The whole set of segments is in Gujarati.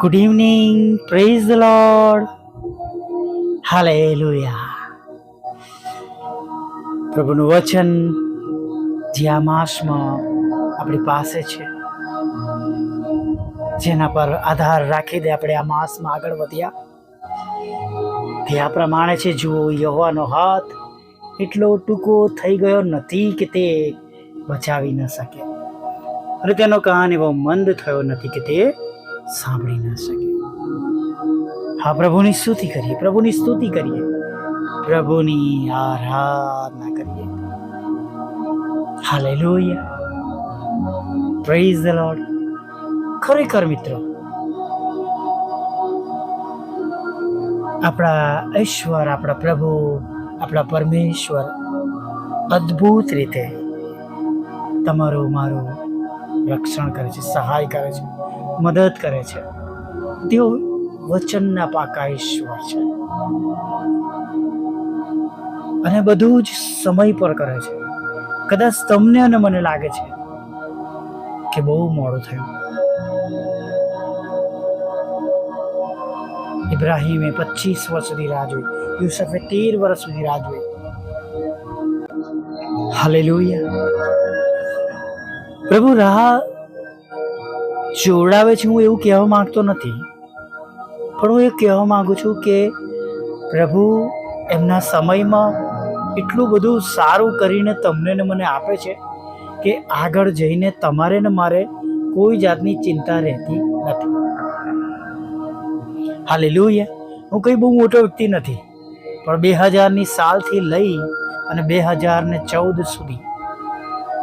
Good evening praise the Lord hallelujah પ્રભુનું વચન જે આ માસમાં આપણી પાસે છે. જેના પર આધાર રાખી દે આપણે આ માસમાં આગળ વધ્યા. તે આ પ્રમાણે છે, જુઓ, યહોવાનો હાથ એટલો ટૂંકો થઈ ગયો નથી કે તે બચાવી ન શકે. અને તેનો કાન એવો મંદ થયો નથી કે તે સાંભળી ન શકે. હા, પ્રભુની સ્તુતિ કરીએ, પ્રભુની સ્તુતિ કરીએ. પ્રભુની આરાધના કરીએ. હાલેલુયા. પ્રેઝ ધ લોર્ડ ખરેખર મિત્રો, આપણા ઈશ્વર, આપણા પ્રભુ, આપણા પરમેશ્વર અદ્ભુત રીતે તમારું, મારું રક્ષણ કરે છે, સહાય કરે છે. મદદ કરે છે. તેઓ વચનના પાકા ઈશ્વર છે. અને બધું જ સમય પર કરે છે. કદાચ તમને અને મને લાગે છે કે બહુ મોડું થયું. ઇબ્રાહીમે પચીસ વર્ષ સુધી રાહ જોઈ. યુસફે તેર વર્ષ સુધી રાહ જોઈ. હાલે પ્રભુ રાહ જોડાવે છે હું એવું કહેવા માંગતો નથી, પણ હું એ કહેવા માગું છું કે પ્રભુ, એમના સમયમાં એટલું બધું સારું કરીને તમને ને મને આપે છે કે આગળ જઈને તમારે ને મારે કોઈ જાતની ચિંતા રહેતી નથી. હાલેલુયા. હું કંઈ બહુ મોટો વ્યક્તિ નથી, પણ બે હજારની સાલથી લઈ અને બે હજાર ને ચૌદ સુધી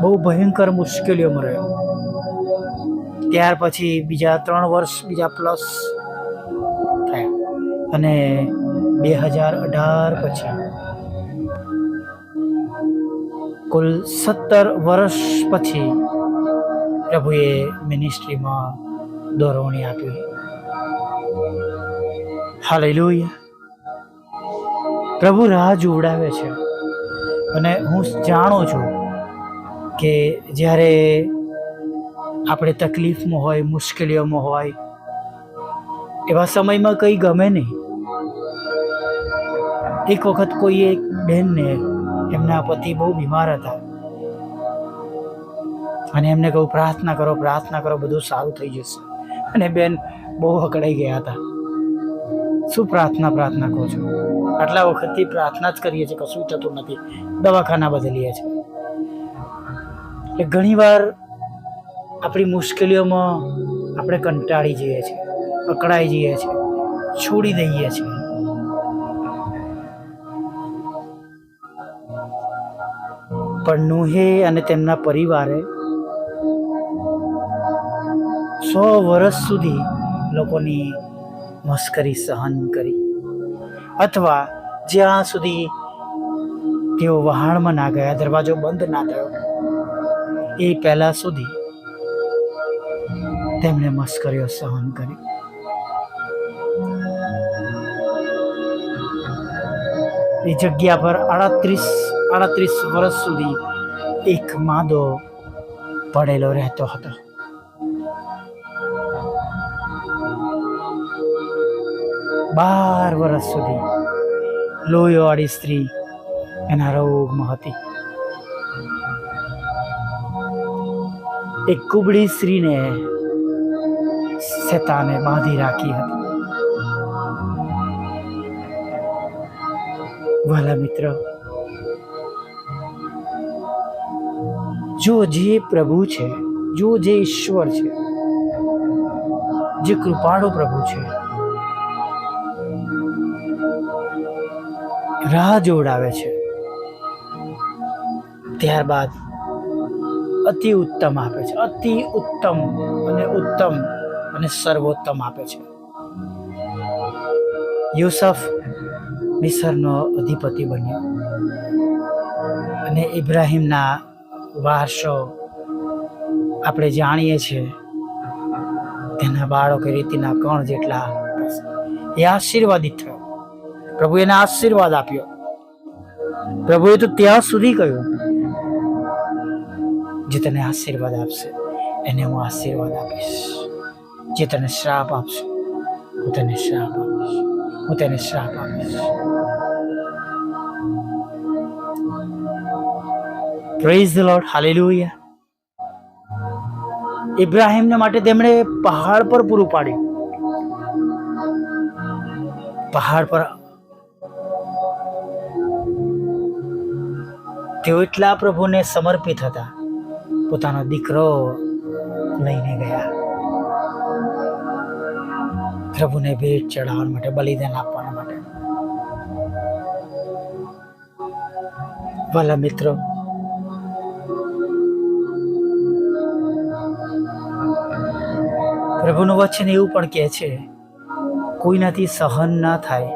બહુ ભયંકર મુશ્કેલીઓમાં રહ્યો. ત્યાર પછી બીજા ત્રણ વર્ષ, બીજા પ્લસ થયા. અને બે હજાર અઢાર પછી કુલ સત્તર વર્ષ પછી પ્રભુએ મિનિસ્ટ્રીમાં દોરવણી આપી. હાલેલુયા પ્રભુ રાહ જોવડાવે છે. અને હું જાણું છું કે જ્યારે આપણે તકલીફમાં હોય, મુશ્કેલીઓમાં હોય, એવા સમયમાં કંઈ ગમે નહીં. એક વખત કોઈ એક બહેનને એમના પતિ બહુ બીમાર હતા. અને એમને કહું પ્રાર્થના કરો પ્રાર્થના કરો, બધું સારું થઈ જશે. અને બેન બહુ અકળાઈ ગયા હતા. શું પ્રાર્થના પ્રાર્થના કહો છો? આટલા વખતથી પ્રાર્થના જ કરીએ છીએ, કશું થતું નથી. દવાખાના બદલીએ છીએ. એટલે ઘણીવાર આપણી મુશ્કેલીઓમાં આપણે કંટાળી જઈએ છીએ અકળાઈ જઈએ છીએ, છોડી દઈએ છીએ. પણ નુહે અને તેમના પરિવારે સો વર્ષ સુધી લોકોની મસ્કરી સહન કરી. અથવા જ્યાં સુધી તેઓ વહાણમાં ના ગયા, દરવાજો બંધ ના થયો. એ પહેલાં સુધી તેમણે મસ્કરીઓ સહન કરી. એ જગ્યા પર આડત્રીસ આડત્રીસ વર્ષ સુધી એક માદો પડેલો રહેતો હતો. બાર વર્ષ સુધી લોહીવાળી સ્ત્રી એના રોગમાં હતી. એક કુબડી સ્ત્રીને શેતાને બાંધી રાખી હતી. વાલા મિત્ર, જો જે પ્રભુ છે, જો જે ઈશ્વર છે, જે કૃપાળુ પ્રભુ છે, રાહ જોડાવે છે, ત્યારબાદ અતિ ઉત્તમ આપે છે. અતિ ઉત્તમ અને ઉત્તમ અને સર્વોત્તમ આપે છે. યુસફ મિસરનો અધિપતિ બન્યો અને ઇબ્રાહિમના વારસો આપણે જાણીએ છીએ. તેના બાળકો રીતિના કણ જેટલા એ આશીર્વાદિત થયો. પ્રભુ એને આશીર્વાદ આપ્યો. પ્રભુએ તો ત્યાં સુધી કહ્યું જે તને આશીર્વાદ આપશે, એને હું આશીર્વાદ આપીશ. જે તને શ્રાપ આપશે. હું તને શ્રાપ આપીશ. હું તેને શ્રાપ આપીશ. પ્રેઝ ધ લોર્ડ હાલેલુયા ઇબ્રાહિમને માટે તેમણે પહાડ પર પૂરું પાડ્યું. પહાડ પર તેઓ એટલા પ્રભુને સમર્પિત હતા. પોતાનો દીકરો લઈને ગયા. પ્રભુને ભેટ ચડાવવા માટે, બલિદાન આપવા માટે. ભલા મિત્રો, પ્રભુનું વચન એવું પણ કહે છે, કોઈનાથી સહન ના થાય.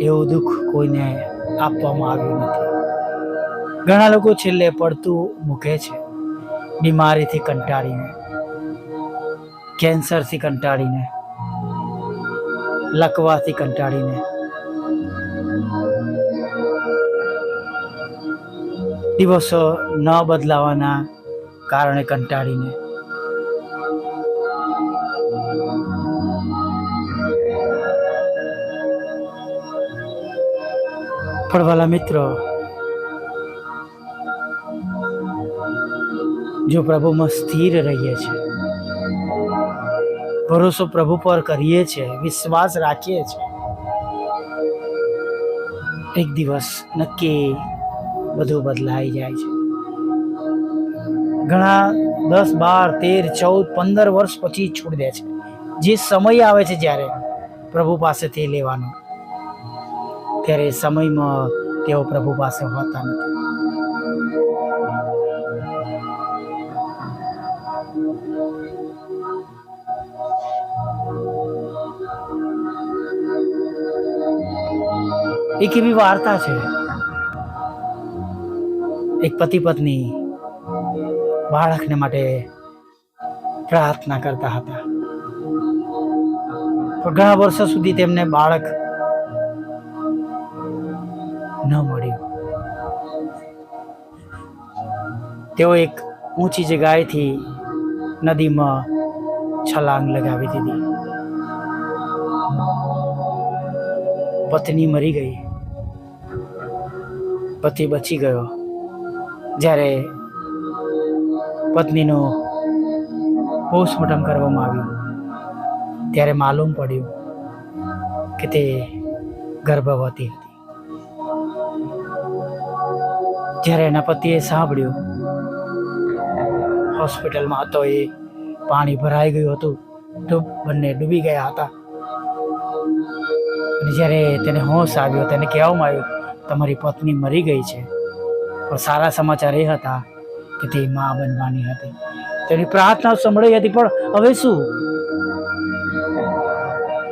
એવું દુઃખ કોઈને આપવામાં આવ્યું નથી. ઘણા લોકો છેલ્લે પડતું મૂકે છે. બીમારીથી કંટાળીને, કેન્સરથી કંટાળીને, લકવાથી કંટાળીને. દિવસો ન બદલાવાના કારણે કંટાળીને. પણ વાલા મિત્રો જો પ્રભુમાં સ્થિર રહીએ છીએ. ભરોસો પ્રભુ પર કરીએ છીએ, વિશ્વાસ રાખીએ છીએ. એક દિવસ નક્કી બધું બદલાઈ જાય છે. ઘણા દસ, બાર, તેર, ચૌદ, પંદર વર્ષ પછી છોડી દે છે. જે સમય આવે છે જ્યારે પ્રભુ પાસેથી લેવાનો, ત્યારે સમયમાં તેઓ પ્રભુ પાસે હોતા નથી. એક એવી વાર્તા છે. એક પતિ પત્ની બાળકને માટે પ્રાર્થના કરતા હતા. ઘણા વર્ષો સુધી તેમને બાળક ન મળ્યું. તેઓ એક ઊંચી જગ્યાએથી નદીમાં છલાંગ લગાવી દીધી. પત્ની મરી ગઈ. પતિ બચી ગયો. જ્યારે પત્નીનું પોસ્ટમોર્ટમ કરવામાં આવ્યું. ત્યારે માલુમ પડ્યું કે તે ગર્ભવતી હતી. જ્યારે એના પતિએ સાંભળ્યું, હોસ્પિટલમાં હતો એ, પાણી ભરાઈ ગયું હતું, તો બંને ડૂબી ગયા હતા. અને જ્યારે તેને હોશ આવ્યો, તેને કહેવામાં આવ્યું, તમારી પત્ની મરી ગઈ છે. પણ સારા સમાચાર એ હતા કે તે મા બનવાની હતી. તેની પ્રાર્થના સંભળાઈ હતી, પણ હવે શું?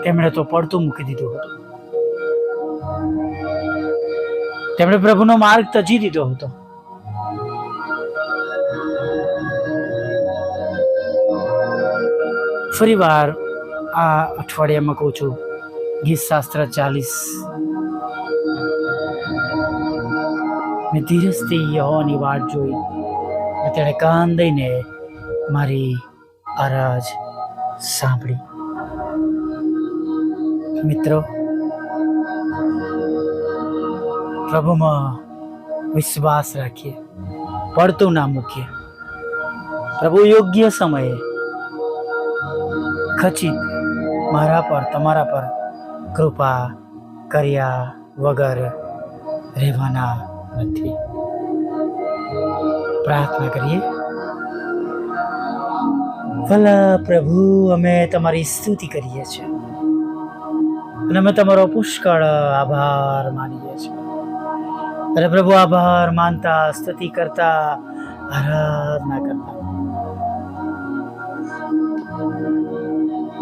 તેમણે તો પડતું મૂકી દીધું હતું. તેમણે પ્રભુનો માર્ગ તજી દીધો હતો. ફરી વાર આ અઠવાડિયામાં કહું છું ગીત શાસ્ત્ર ચાલીસ મેં ધીરજથી યહોવાની વાટ જોઈ અને તેણે કાન દઈને મારી અરાજ સાંભળી મિત્રો પ્રભુમાં વિશ્વાસ રાખીએ પડતું ના મૂકીએ પ્રભુ યોગ્ય સમયે ખચિત મારા પર તમારા પર કૃપા કર્યા વગર રહેવાના નથી. પ્રાર્થના કરીએ. ભલા પ્રભુ, અમે તમારી સ્તુતિ કરીએ છીએ. અને અમે તમારો પુષ્કળ આભાર માનીએ છીએ. અને પ્રભુ, આભાર માનતા, સ્તુતિ કરતા, આરાધના કરતા.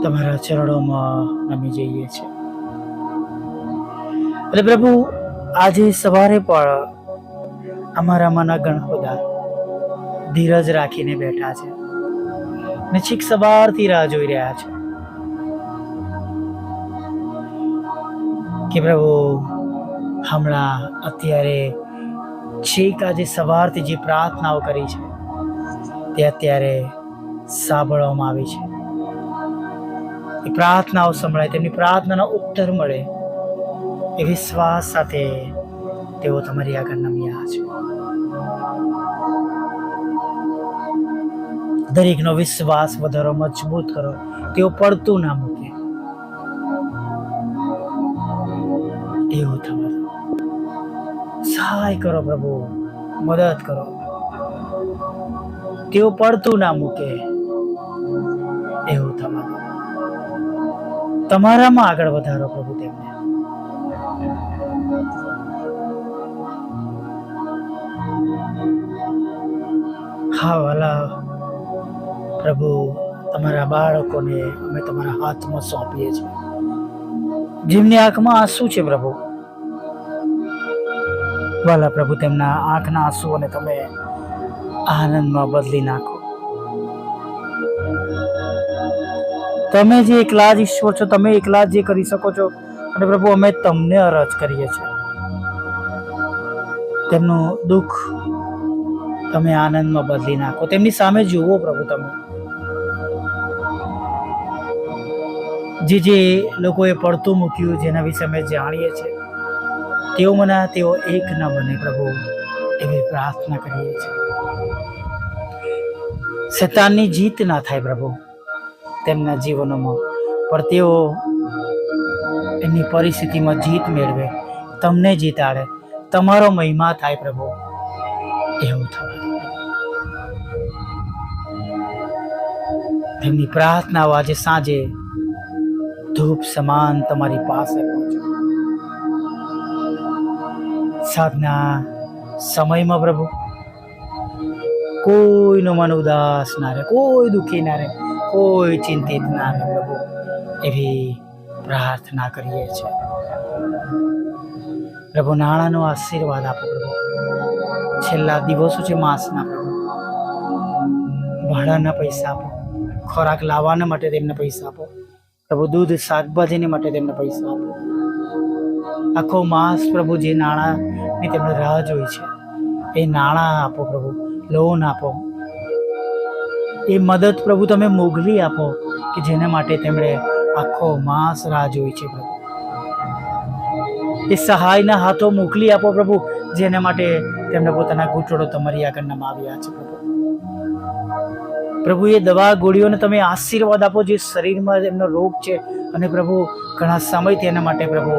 તમારા ચરણોમાં અમે જઈએ છીએ. એટલે પ્રભુ, આજે સવારે પણ અમારામાંના ઘણા બધા ધીરજ રાખીને બેઠા છે ને છીક સવારથી રાહ જોઈ રહ્યા છે. કે પ્રભુ, હમણાં અત્યારે છેક આજે સવારથી જે પ્રાર્થનાઓ કરી છે, તે અત્યારે સાંભળવામાં આવી છે. એ પ્રાર્થનાઓ સંભળાય, તેમની પ્રાર્થનાનો ઉત્તર મળે. એ વિશ્વાસ સાથે તેઓ તમારી આગળ નમ્યા છે. દરેકનો વિશ્વાસ વધારો મજબૂત કરો. તેઓ પડતું ના મૂકે. એવું થવા સહાય કરો પ્રભુ. મદદ કરો. તેઓ પડતું ના મૂકે. એવું તમારું તમારામાં આગળ વધારો પ્રભુ તેમને. હા, વાલા પ્રભુ, તમારા બાળકોને અમે તમારા હાથમાં સોંપીએ છીએ. જેમની આંખમાં આંસુ છે પ્રભુ. વાલા પ્રભુ, તેમના આંખના આંસુઓને તમે આનંદમાં બદલી નાખો. તમે જે એકલા જ ઈશ્વર છો, તમે એકલા જ કરી શકો છો અને પ્રભુ, અમે તમને અરજ કરીએ છીએ. તેમનું દુઃખ તમે આનંદમાં બદલી નાખો. તેમની સામે જુઓ પ્રભુ તમે. જે જે લોકોએ પડતું મૂક્યું, જેના વિશે અમે જાણીએ છીએ, તેઓ મને, તેઓ એક ન બને પ્રભુ, એવી પ્રાર્થના કરીએ છીએ. શેતાનની જીત ના થાય પ્રભુ તેમના જીવનોમાં, પણ તેઓ એમની પરિસ્થિતિમાં જીત મેળવે, તમને જીતાડે, તમારો મહિમા થાય પ્રભુ. એવું થવા એમની પ્રાર્થનાઓ આજે સાંજે ધૂપ સમાન તમારી પાસે સાધના સમયમાં પ્રભુ. કોઈનું મન ઉદાસ ના રહે, કોઈ દુઃખી ના રહે, કોઈ ચિંતિત ના રહે પ્રભુ. એવી પ્રાર્થના કરીએ છીએ. પ્રભુ, નાણાંનો આશીર્વાદ આપો પ્રભુ. છેલ્લા દિવસો છે માસના પ્રભુ, ભાડાના પૈસા આપો, ખોરાક લાવવાના માટે તેમને પૈસા આપો, પ્રભુ, દૂધ, શાકભાજીને માટે તેમને પૈસા આપો. આખો માસ પ્રભુ જે નાણાંની તેમને રાહ જોઈ છે, એ નાણાં આપો પ્રભુ લોન આપો. એ મદદ પ્રભુ તમે મોગલી આપો કે જેના માટે તેમણે આખો માસ રાહ જોઈ છે પ્રભુ. એ સહાયના હાથો મોકલી આપો પ્રભુ, જેના માટે તેમણે પોતાના ઘૂંટડો તમારી આગળ નમાવ્યા છે પ્રભુ. પ્રભુ, એ દવા ગોળીઓને તમે આશીર્વાદ આપો, જે શરીરમાં એમનો રોગ છે. અને પ્રભુ, ઘણા સમયથી એના માટે પ્રભુ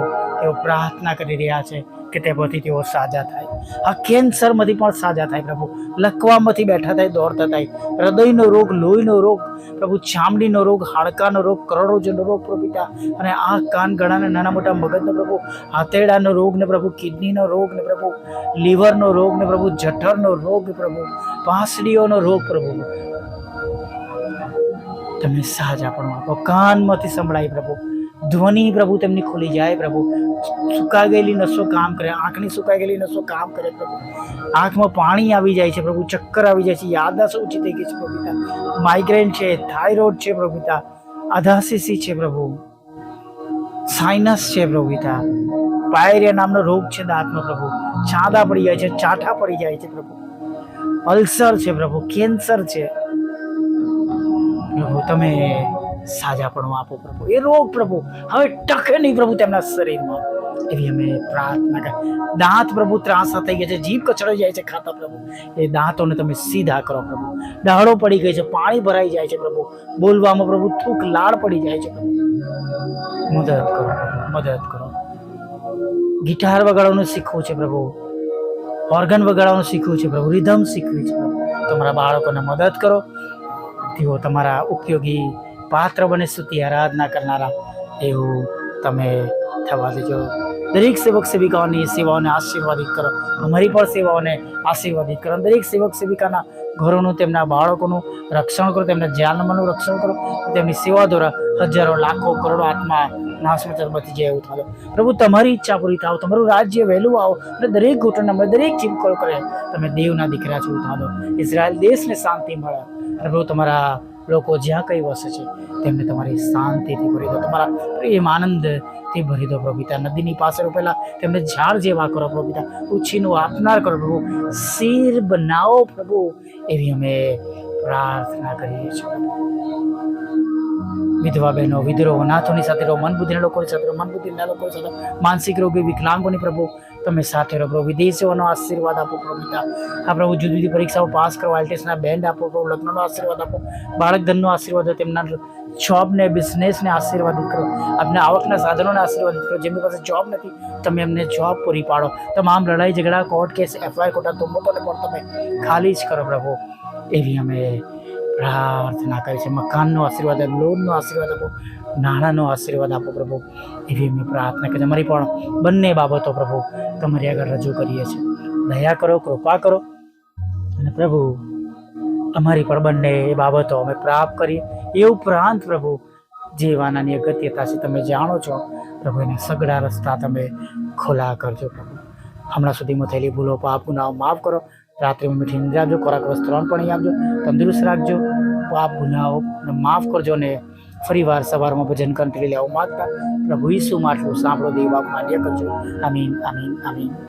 તેઓ પ્રાર્થના કરી રહ્યા છે કે તેમાંથી તેઓ સાજા થાય. આ કેન્સરમાંથી પણ સાજા થાય પ્રભુ. લકવામાંથી બેઠા થાય, દોડતા થાય. હૃદયનો રોગ, લોહીનો રોગ, પ્રભુ, ચામડીનો રોગ, હાડકાનો રોગ કરોડોજનો રોગ પ્રભુતા અને આ કાન ગળાના નાના મોટા મગજનો પ્રભુ, હાથેડાનો રોગ ને પ્રભુ, કિડનીનો રોગ ને પ્રભુ, લીવરનો રોગ ને પ્રભુ, જઠરનો રોગ પ્રભુ પાંસડીઓનો રોગ પ્રભુ. તમે સાજા પણ આપો. કાનમાંથી સંભળાય પ્રભુ. ધ્વનિ પ્રભુ તેમની ખુલી જાય પ્રભુ. સુકાઈ ગયેલી નસો કામ કરે, આંખની સુકાઈ ગયેલી નસો કામ કરે પ્રભુ. આંખમાં પાણી આવી જાય છે પ્રભુ, ચક્કર આવી જાય છે યાદાશ ઓછી થઈ ગઈ છે પ્રભુતા માઇગ્રેન છે થાઇરોઇડ છે પ્રભુતા અધાસીસી છે પ્રભુ. સાઇનસ છે પ્રભુતા પાયરિયા નામનો રોગ છે દાંતનો પ્રભુ. ચાંદા પડી જાય છે, ચાઠા પડી જાય છે પ્રભુ. અલ્સર છે પ્રભુ, કેન્સર છે. પ્રભુ, તમે સાજાપણું આપો પ્રભુ. એ રોગ પ્રભુ. હવે ટકે નહીં પ્રભુ તેમના શરીરમાં. એવી અમે પ્રાર્થના કરી દાંત પ્રભુ ત્રાસા થઈ ગયા છે. જીભ કચડાઈ જાય છે ખાતા પ્રભુ. એ દાંતોને તમે સીધા કરો પ્રભુ. ડાળો પડી ગઈ છે. પાણી ભરાઈ જાય છે પ્રભુ. બોલવામાં પ્રભુ થૂક લાળ પડી જાય છે પ્રભુ. મદદ કરો મદદ કરો. ગિટાર વગાડવાનું શીખવું છે પ્રભુ. ઓર્ગન વગાડવાનું શીખવું છે પ્રભુ. રિધમ શીખવી છે તમારા બાળકોને મદદ કરો. તેઓ તમારા ઉપયોગી પાત્ર બને સુધી આરાધના કરનારા, એવું તમે થવા દેજો. દરેક સેવક સેવિકાઓની સેવાઓને આશીર્વાદિત કરો. અમારી પણ સેવાઓને આશીર્વાદિત કરો. દરેક સેવક સેવિકાના ઘરોનું, તેમના બાળકોનું રક્ષણ કરો, તેમના જાનમાનું રક્ષણ કરો. તેમની સેવા દ્વારા હજારો, લાખો, કરોડો આત્મા નાશવચર બચી જાય એવું થાય પ્રભુ, તમારી ઈચ્છા પૂરી થાવ, તમારું રાજ્ય વહેલું આવો અને દરેક ઘૂંટણમાં દરેક ચીમકોલ કરે. તમે દેવના દીકરા છો થાવ ઇઝરાયલ દેશને શાંતિ મળે. પ્રભુ, તમારા લોકો જ્યાં કંઈ વસે છે, તેમને તમારી શાંતિથી ભરી દો. તમારા પ્રેમ આનંદથી ભરી દો પ્રભુ નદીની પાસે રોપેલા તેમને ઝાડ જેવા કરો પ્રભુ પિતા. ઉછીનું આપનાર કરો પ્રભુ. શીર બનાવો પ્રભુ. એવી અમે પ્રાર્થના કરીએ છીએ. વિધવા બહેનો વિધરો નાથોની સાથે રહો મન બુદ્ધિના લોકોની સાથે રહો મન બુદ્ધિના લોકોની સાથે માનસિક રોગી, વિકલાંગોની પ્રભુ તમે સાથે રહો પ્રભુ. વિદેશીઓનો આશીર્વાદ આપો પ્રભુ આ પ્રભુ જુદી જુદી પરીક્ષાઓ પાસ કરો. આલ્ટેસના બેન્ડ આપો પ્રભુ. લગ્નનો આશીર્વાદ આપો. બાળક ધનનો આશીર્વાદ હોય તેમના જોબને બિઝનેસને આશીર્વાદિત કરો. આપને આવકના સાધનોને આશીર્વાદિત કરો. જેમની પાસે જોબ નથી, તમે એમને જોબ પૂરી પાડો. તમામ લડાઈ ઝઘડા કોર્ટ કેસ એફઆઈઆર કોટા તુમ્બતોને પણ તમે ખાલી જ કરો પ્રભુ. એવી અમે પ્રાર્થના કરી છે. મકાનનો આશીર્વાદ લોનનો આશીર્વાદ આપો. નાણાંનો આશીર્વાદ આપો પ્રભુ. એવી અમે પ્રાર્થના કે છે અમારી પણ બંને બાબતો પ્રભુ તમારી આગળ રજૂ કરીએ છીએ. દયા કરો, કૃપા કરો. અને પ્રભુ, અમારી પણ બંને એ બાબતો અમે પ્રાપ્ત કરીએ. એ ઉપરાંત પ્રભુ જે વાનાની અગત્યતા છે તમે જાણો છો. પ્રભુ, એને સગડા રસ્તા તમે ખોલા કરજો પ્રભુ. હમણાં સુધીમાં થયેલી ભૂલો પાપ ગુનાઓ માફ કરો. રાત્રિમાં મીઠી નિંદ્રા ખોરાક વસ્ત્રણ પણ આપજો. તંદુરસ્ત રાખજો. પાપ ગુનાઓ માફ કરજો ને ફરી વાર સવારમાં ભજન કંટ્રી લેવા માગતા. પ્રભુ ઈસુ માટલું સાંભળો દેવા માન્ય કરજો. આમીન આમીન આમીન.